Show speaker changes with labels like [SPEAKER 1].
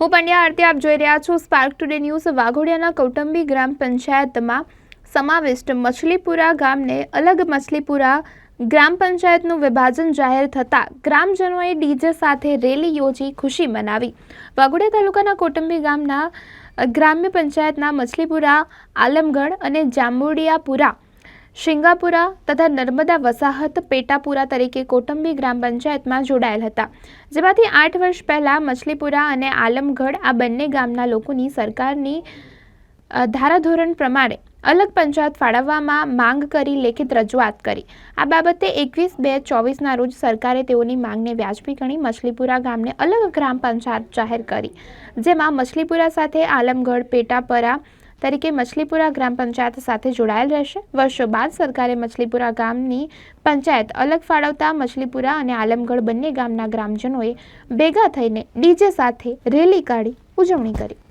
[SPEAKER 1] હું પંડ્યા આરતી, આપ જોઈ રહ્યા છો સ્પાર્ક ટુડે ન્યૂઝ વાઘોડિયાના કૌટંબી ગ્રામ પંચાયતમાં સમાવિષ્ટ મછલીપુરા ગામને અલગ મછલીપુરા ગ્રામ પંચાયતનું વિભાજન જાહેર થતાં ગ્રામજનોએ ડીજે સાથે રેલી યોજી ખુશી મનાવી. વાઘોડિયા તાલુકાના કૌટંબી ગામના ગ્રામ્ય પંચાયતના મછલીપુરા, આલમગઢ અને જાંબુડિયાપુરા શિંગાપુરા તથા નર્મદા વસાહત પેટાપુરા તરીકે કોટંબી ગ્રામ પંચાયતમાં જોડાયેલ હતા. જેમાંથી આઠ વર્ષ પહેલાં મછલીપુરા અને આલમગઢ આ બંને ગામના લોકોની સરકારની ધારાધોરણ પ્રમાણે અલગ પંચાયત ફાળવવામાં માંગ કરી, લેખિત રજૂઆત કરી. આ બાબતે એકવીસ બે ચોવીસના રોજ સરકારે તેઓની માંગને વ્યાજબી ગણી મછલીપુરા ગામને અલગ ગ્રામ પંચાયત જાહેર કરી. જેમાં મછલીપુરા સાથે આલમગઢ, પેટાપરા તરીકે મછલીપુરા ગ્રામ પંચાયત સાથે જોડાયેલ રહેશે. વર્ષો બાદ સરકારે મછલીપુરા ગામની પંચાયત અલગ ફાળવતા મછલીપુરા અને આલમગઢ બંને ગામના ગ્રામજનોએ ભેગા થઈને ડીજે સાથે રેલી કાઢી ઉજવણી કરી.